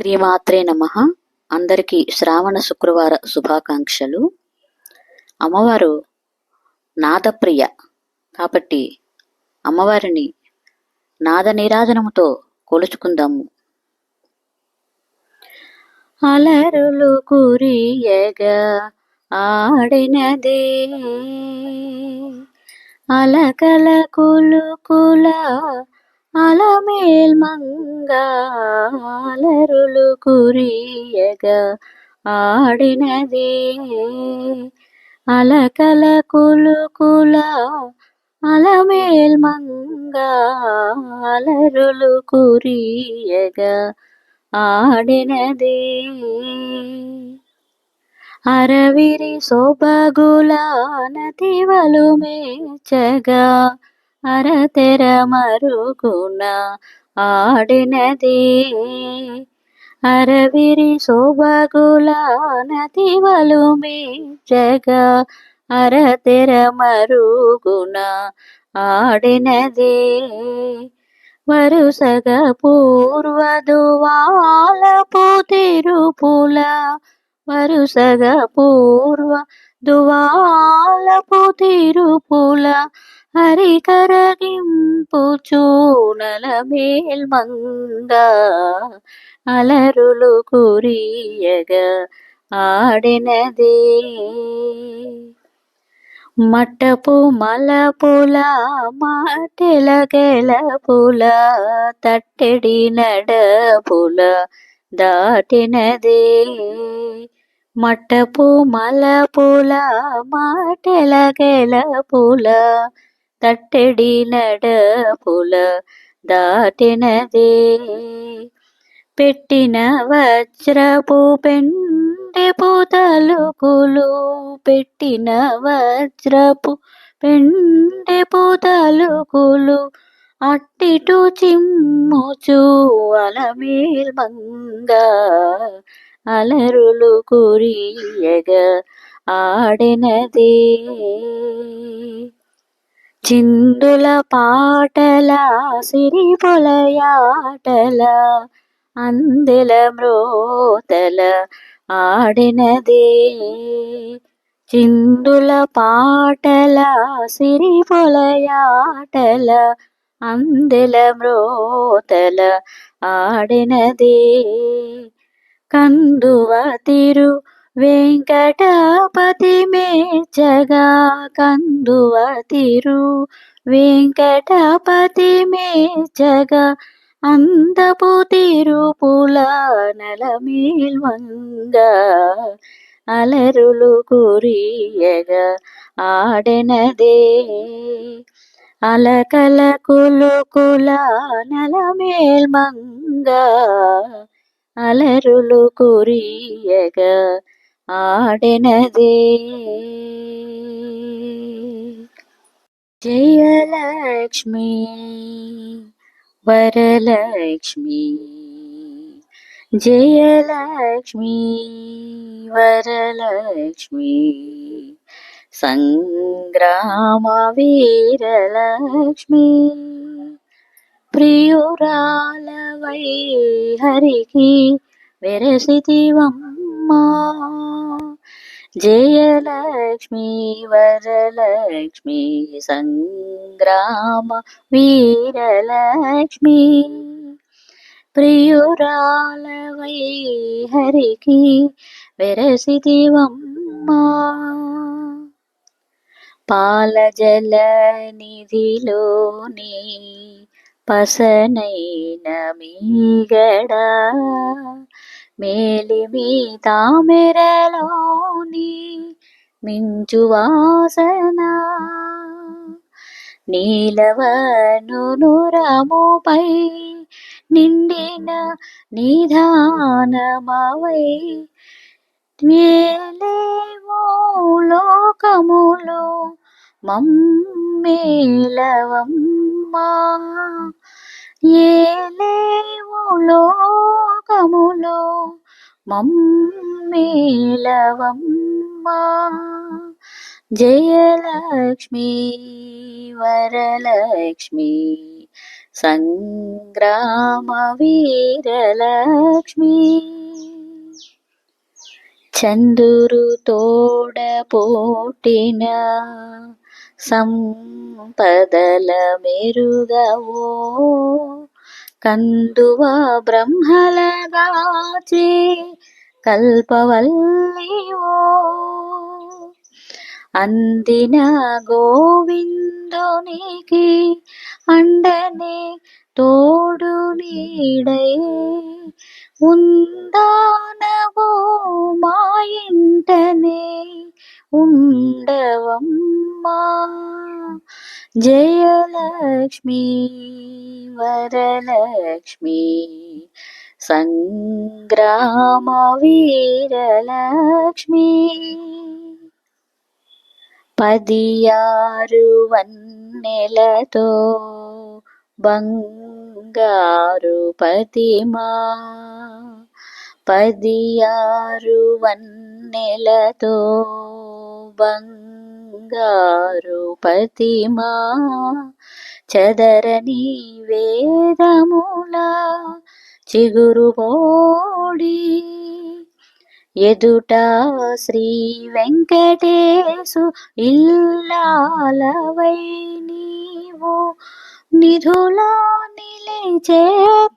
శ్రీమాత్రే నమ. అందరికీ శ్రావణ శుక్రవార శుభాకాంక్షలు. అమ్మవారు నాదప్రియ. కాబట్టి అమ్మవారిని నాద నీరాజనముతో కొలుచుకుందాము. అలరులు కురియగా ఆడినదే. అలకల కులుకుల అలమేల్ మంగాలరులు కురియగా ఆడినదే. అలకల కులుకుల అలమేల్ మంగాలరులు కురియగా ఆడినదే. అరవిరి సోబగుల నదివలు మేచగా అరతెర మరుగున ఆడినది. అరవిరి శోభగుల నతివలు మేచగా అరతెర మరుగున ఆడినది. వరుసగా పూర్వదువాలపు తిరుపుల వరుసగా పూర్వ దువాలపు తిరుపుల హరికరగింపు చూనల మేల్మంగ అలరులు కురియగా ఆడినదే. మట్టపు మలపుల మాటెల గెలపుల తట్టెడి నడపుల దాటినదే. మట్టపు మలపుల మాటెల గెలపుల తట్టెడి నడపుల దాటినదే పెట్టిన వజ్రపు పెండె తలుకులు పెట్టిన వజ్రపు పెండె తలుకులు అట్టిటు చిమ్ముచు అలమేల్ మంగ అలరులు కురియగా ఆడినదే చిందుల పాటల సిరి పొలయాటల అందెల మ్రోతల ఆడినదే. చిందుల పాటల సిరి పొలయాటల అందెల మ్రోతల ఆడినదే. కందువ తిరు వెంకటపతి మేచగా కందువ తిరు వెంకటపతి మేచగా అందపు తిరుపుల నలమేల్వంగ అలరులు కురియగా ఆడెనదే. అలకల కులుకుల నలమేల్మంగ అలరులు కురియగా ఆడెనదే. జయలక్ష్మి వరలక్ష్మి జయలక్ష్మి వరలక్ష్మి సంగ్రామ వీరలక్ష్మి ప్రియురాలవై హరికి వెరసితివమ్మా జయలక్ష్మి వరలక్ష్మి సంగ్రామ వీరలక్ష్మి ప్రియురాలవై హరికి వెరసితివమ్మా పాలజల నిధిలోని పసనైన మీగడా మేలిమి తామెరలోని మించు వాసన నీలవను నురముపై నిండిన నిధానమవై వేలేవో లోకములో మమ్మేలవమ్మా ఏలేవో లోకములో మమ్మేలవమ్మా జయలక్ష్మి వరలక్ష్మి సంగ్రామ వీరలక్ష్మి చందురు తోడ పోటిన సంపదల మెరుగవో കണ്ടുവ ബ്രഹ്മലകാചേ കൽപ്പവല്ലിയോ ಅಂದಿನ ಗೋವಿಂದನಿಗೆ ಅಂಡನೆ ತೋಡು ನೀಡೇ ಉಂದಾನವೋ ಮಾಯಿಂಟನೆ ಉಂಡವಮ್ಮ జయలక్ష్మి వరలక్ష్మి సంగ్రామ వీరలక్ష్మి. పదియారు వన్నెలతో బంగారు పతిమా పదియారు వన్నెలతో బంగ బంగారు పతిమా చదరని వేదముల చిగురు మోడి. ఎదుట శ్రీ వెంకటేశు ఇల్లాలవై నీవు నిధులా నిలిచే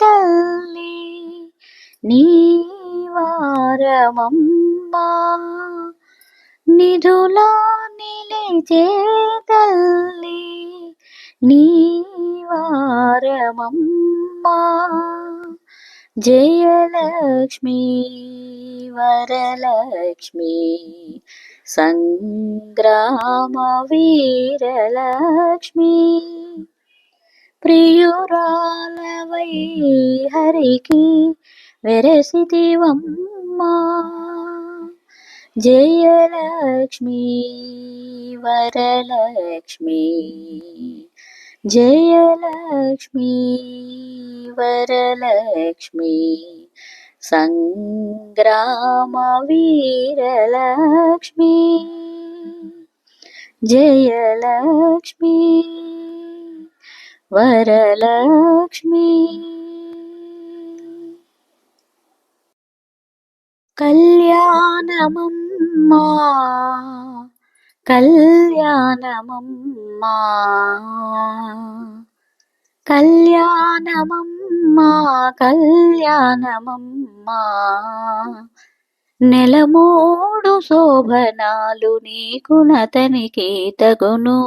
తల్లి నీవారమమ్మా నిధులా నిలిచే తల్లి నీవారమమ్మా జయలక్ష్మి వరలక్ష్మి సంగ్రామ వీరలక్ష్మి. ప్రియురాలవై హరికి వెరసిదివమ్మా జయలక్ష్మి వరలక్ష్మి జయలక్ష్మి వరలక్ష్మి సంగ్రామ వీరలక్ష్మి జయలక్ష్మి వరలక్ష్మి కళ్యాణమమ్మా కళ్యాణమమ్మా. కళ్యాణమమ్మా కళ్యాణమమ్మా. నెలమూడు శోభనాలు నీకు నతనికి తగును.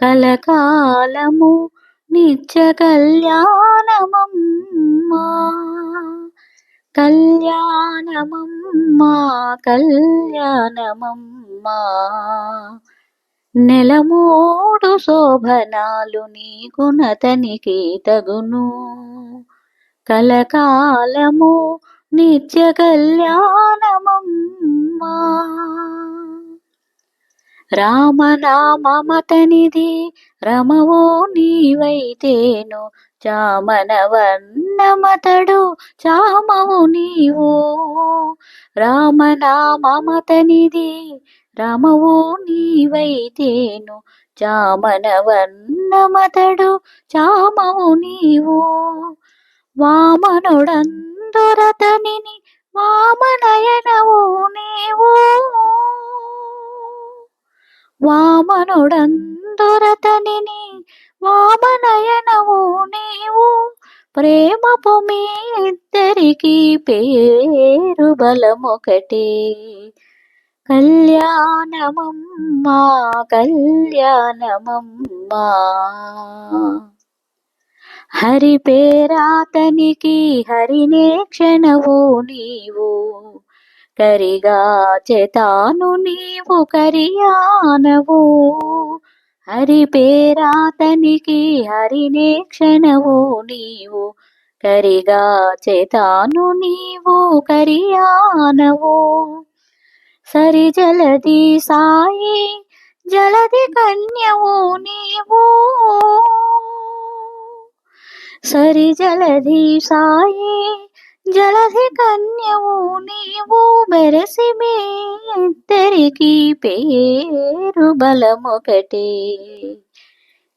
కలకాలము నిత్య కళ్యాణమమ్మా. కళ్యాణమమ్మా కళ్యాణమమ్మా. నెలమూడు శోభనాలు నీకు తగును. కలకాలము నిత్య కళ్యాణమమ్మా. రామనామతనిది రమవో నీవైతేను చామనవన్నమతడు చామవు నీవు. రామనామతనిది రామవు నీవైతేను చామనవన్నమతడు చామవు నీవు. వామనుడందురతనిని వామనయనవు నీవు. వామనుడందు వామనుడందురతనిని వామనయనవు నీవు. ప్రేమపు మీ ఇద్దరికి పేరు బలమొకటే. కళ్యాణమమ్మా కళ్యాణమమ్మా. హరి పేరాతనికి హరినే క్షణవు నీవు. కరిగా చేతాను నీవు కరియానవు. హరి పేరాతనికి హరినే క్షణవు నీవు. కరిగా చేతాను నీవు కరియానవు. సరి జలది సాయి జలది కన్యవు నీవు. సరి జలది సాయి జలధి కన్యవు నీవు మెరసి మీ ఇద్దరికి పేరు బలమొకటే.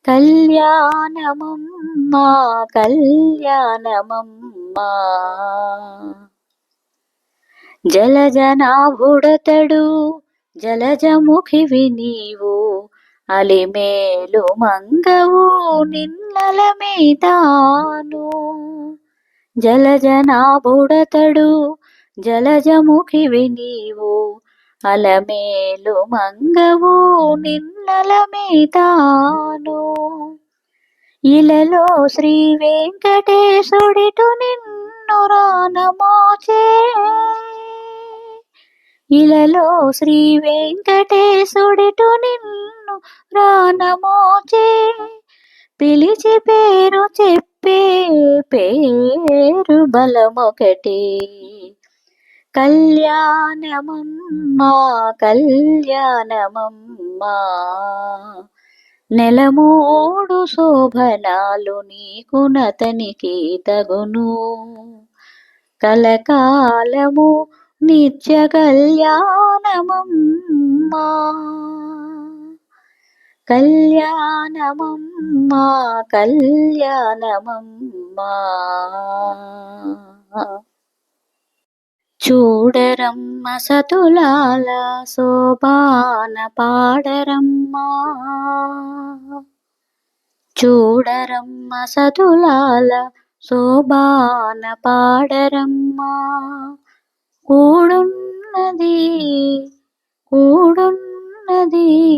కళ్యాణమమ్మా కళ్యాణమమ్మా. జలజనాభుడతడు జలజముఖివి నీవు అలిమేలు మంగవు నిన్నల మీతాను జలజనాభుడతడు జలజముఖివి నీవు అలమేలు మంగవు నిన్నల మీతాను ఇలలో శ్రీ వెంకటేశుడిటు నిన్ను రానమోచే. ఇలలో శ్రీ వెంకటేశుడిటు నిన్ను రానమోచే. పిలిచి పేరు చెప్పు పేరు బలమొకటి. కళ్యాణమమ్మా కళ్యాణమమ్మా. నెలమూడు శోభనాలు నీకునతనికి తగును. కలకాలము నిత్య కళ్యాణమమ్మా. కళ్యాణమమ్మా కళ్యాణమమ్మా. చూడరమ్మ సతులాల శోభాన పాడరమ్మా. చూడరమ్మ సతులాల శోభాన పాడరమ్మా. కూడున్నది కూడున్నది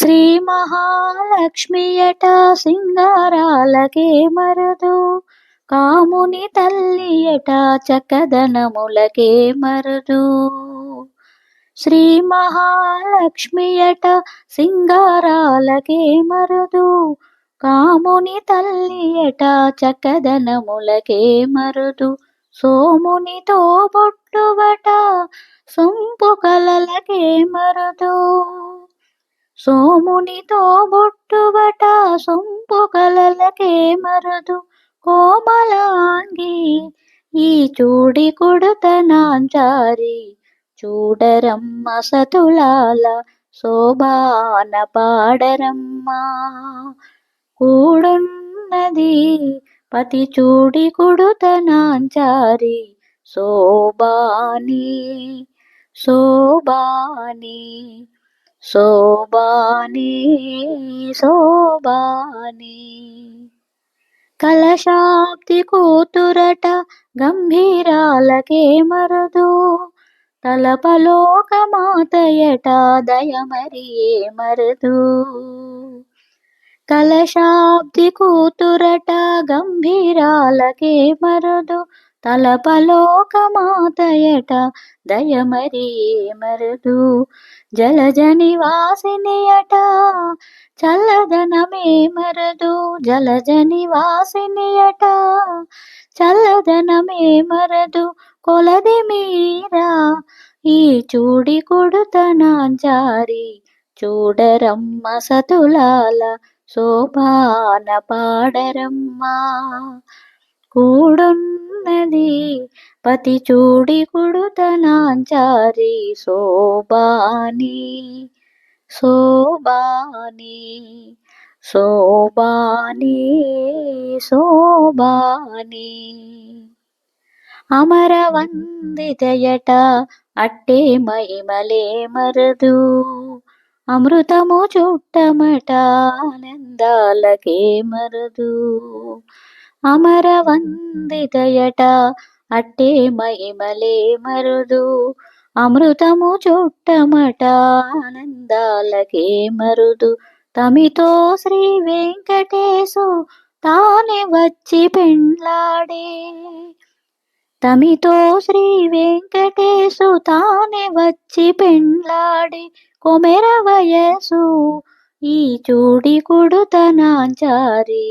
శ్రీ మహాలక్ష్మియట సింగారాలకే మరదు. కాముని తల్లియట చక్కదనములకే మరదు. శ్రీ మహాలక్ష్మియట సింగారాలకే మరదు. కాముని తల్లియట చక్కదనములకే మరుదు. సోమునితో బొట్టువట సొంపు కలలకే మరుదు. సోమునితో బొట్టుబట సొంపు కలలకే మరుదు కోమలాంగి. ఈ చూడి కొడుతనాంచారి చూడరమ్మ సతులాల శోభాన పాడరమ్మా. కూడున్నది పతి చూడి కొడుతనాంచారి శోభాని శోభాని. శోభాని శోభాని. కలశాబ్ది కూతురట గంభీరాలకే మరదు. తలపలోక మాతయట దయమరియే మరదు. కలశాబ్ది కూతురట గంభీరాలకే మరదు. తలపలోకమాతయట మాతయట దయమరియే మరదు. జలజ నివాసినియట చల్లదనమే మరదు. జలజ నివాసినియట చల్లదనమే మరదు. కొలది మీరా ఈ చూడి కొడుతనాంచారి. చూడరమ్మ సతులాల శోభాన పాడరమ్మా. కూడున్నది. పతి చూడి కొడుతనాంచారి శోభాని. శోభాని శోభాని శోభాని. అమరవందితయట అట్టే మహిమలే మరదు. అమృతము చుట్టమట ఆనందాలకే మరదు. అమరవందితయట అట్టే మహిమలే మరుదు. అమృతము చుట్టమట ఆనందాలకే మరుదు. తమితో శ్రీ వెంకటేశు తానే వచ్చి పెండ్లాడే. తమితో శ్రీ వెంకటేశు తానే వచ్చి పెండ్లాడి. కొమెర వయసు ఈ చూడి కొడుతనాంచారి.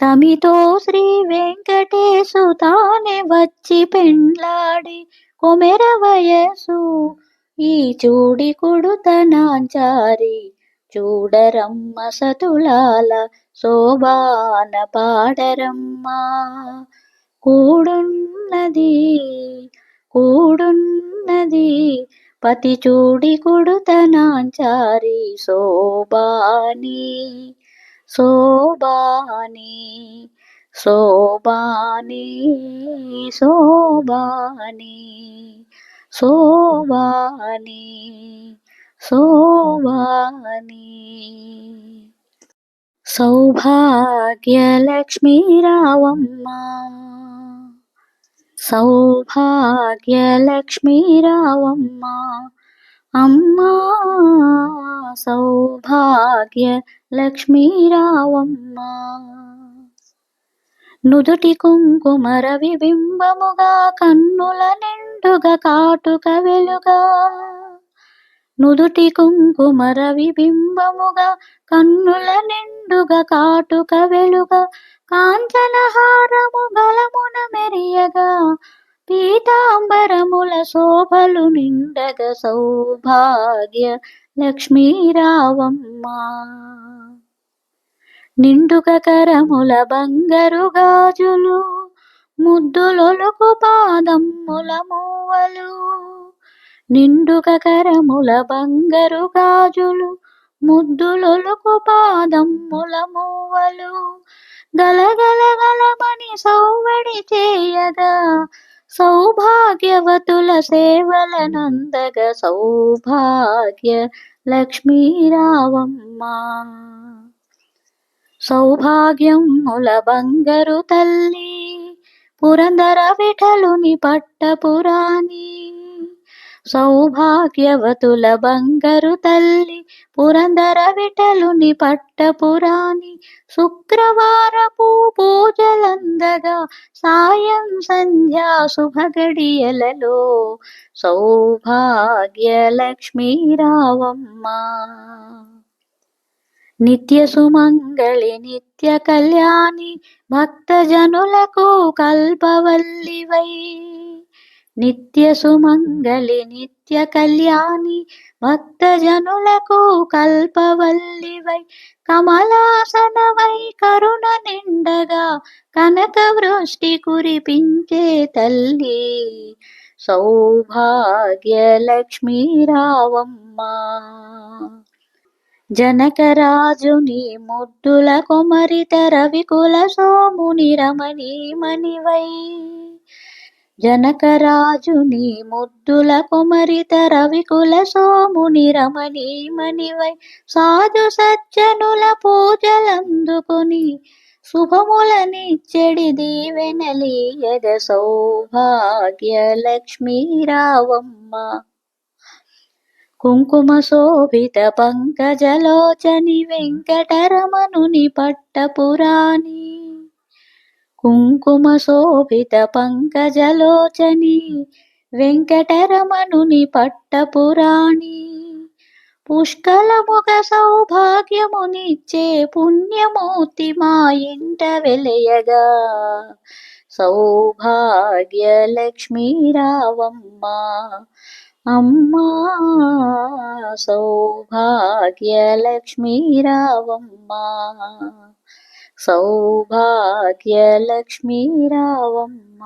తమితో శ్రీ వెంకటేశు తానే వచ్చి పెండ్లాడి కొమెర వయసు. ఈ చూడి కొడుతనాంచారి చూడరమ్మ సతులాల శోభాన పాడరమ్మ. కూడున్నది కూడున్నది పతి చూడి కొడుతనాంచారి శోభాని. శోభాని శోభాని శోభాని శోభాని శోభాని. సౌభాగ్యలక్ష్మీ రావమ్మ సౌభాగ్యలక్ష్మీ రావమ్మ అమ్మా సౌభాగ్య లక్ష్మీరావమ్మ నుదుటి కుంకుమ రవి బింబముగా కన్నుల నిండుగా కాటుక వెలుగా. నుదుటి కుంకుమ రవి బింబముగా కన్నుల నిండుగా కాటుక వెలుగా. కాంచనహారము గలమున మెరియగా పీతాంబరముల శోభలు నిండగ సౌభాగ్య లక్ష్మీరావమ్మ. నిండుగ కరముల బంగారు గాజులు ముద్దులొలుకు పాదమ్ముల మూవలు. నిండుగ కరముల బంగారు గాజులు ముద్దులొలుకు పాదమ్ముల మూవలు. గలగల గలమని సౌవడి చేయగా సౌభాగ్యవతుల సేవలనందగ సౌభాగ్య లక్ష్మీరావమ్మ. సౌభాగ్యముల బంగరు తల్లి పురందర విఠలుని పట్టపురాణి సౌభాగ్యవతుల బంగరు తల్లి పురందర విటలుని పట్టపురాణి శుక్రవారపు పూజలందగా సాయం సంధ్యా శుభగడియలలో. సౌభాగ్య లక్ష్మీ రావమ్మ నిత్య సుమంగళి నిత్య కళ్యాణి భక్తజనులకు కల్పవల్లివై. నిత్య సుమంగళి నిత్య కళ్యాణి భక్తజనులకు కల్పవల్లివై కమలాసనవై కరుణ నిండగా కనక వృష్టి కురిపించే తల్లి. సౌభాగ్య లక్ష్మీ రావమ్మ జనకరాజుని ముద్దుల కుమరిత రవికుల సోముని రమణీమణివై. జనకరాజుని ముద్దుల కుమరిత రవికుల సోముని రమణీమణివై సాధు సజ్జనుల పూజలందుకుని శుభములనిచ్చడి దీవెనలీయద సౌభాగ్య లక్ష్మీ రావమ్మ. కుంకుమ శోభిత పంకజలోచని వెంకటరమణుని పట్టపురాణి కుంకుమ శోభిత పంకజలోచని వెంకటరమణుని పట్టపురాణి. పుష్కలముగ సౌభాగ్యమునిచ్చే పుణ్యమూర్తి మా ఇంట వెలయగా. సౌభాగ్య లక్ష్మీ రావమ్మ అమ్మా! సౌభాగ్య రావమ్మ సౌభాగ్య రావమ్మ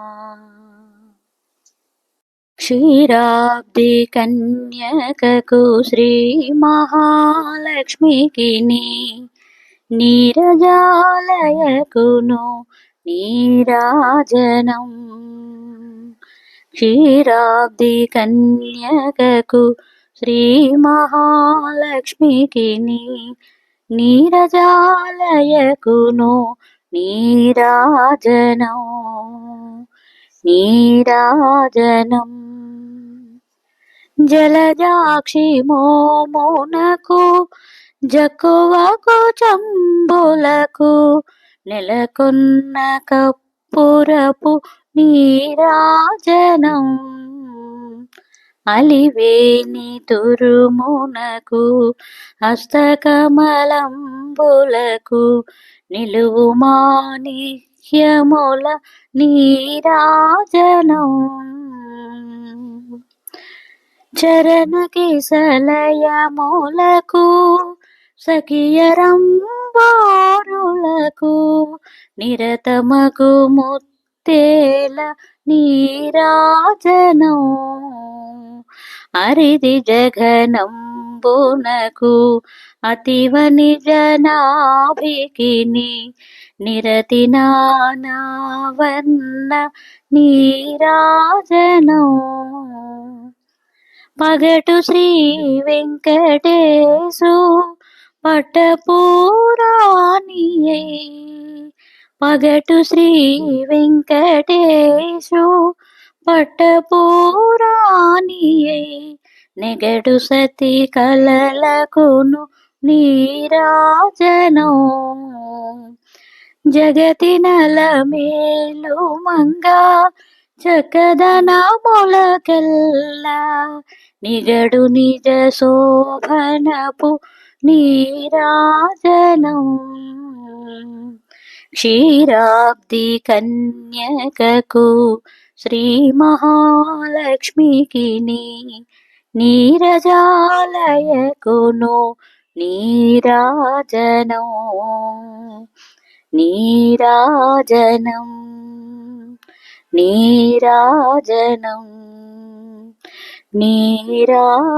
క్షీరాబ్ది కన్యకకు శ్రీ మహాలక్ష్మికి నీరజాలయకును నీరాజనం క్షీరాబ్ది కన్యకకు శ్రీ మహాలక్ష్మికి నీరజాలయకును నీరాజనం నీరాజనం. జలజాక్షి మోమునకు జకువకు చంబులకు నెలకొన్న కప్పురపు నీరాజనం. అలివేని తురుమునకు హస్తకమలంబులకు నిలువు మాణిక్యముల నీరాజనం. చరణ కిసలయములకు సఖియరంబారులకు నిరతమకు ముత్తేల నీరాజనం. అరిది జగనంబునకు అతివ నిజనాభికిని నిరతి నానావన్న నీరాజనం. పగటు శ్రీ వెంకటేశు పట్టపూరాణియై పగటు శ్రీ వెంకటేశు పట్టపూరాణియై నెగడు సతి కలలకును నీరాజనం జగతి నలమేలు మంగా చక్కదనములకెల్లా నిగడు నిజ శోభనపు నీరాజనం క్షీరాబ్ది కన్యకకు శ్రీ మహాలక్ష్మికి నీరజాలయకును నీరాజనం. నీరాజనం. నీరాజనం. నీరాజనం.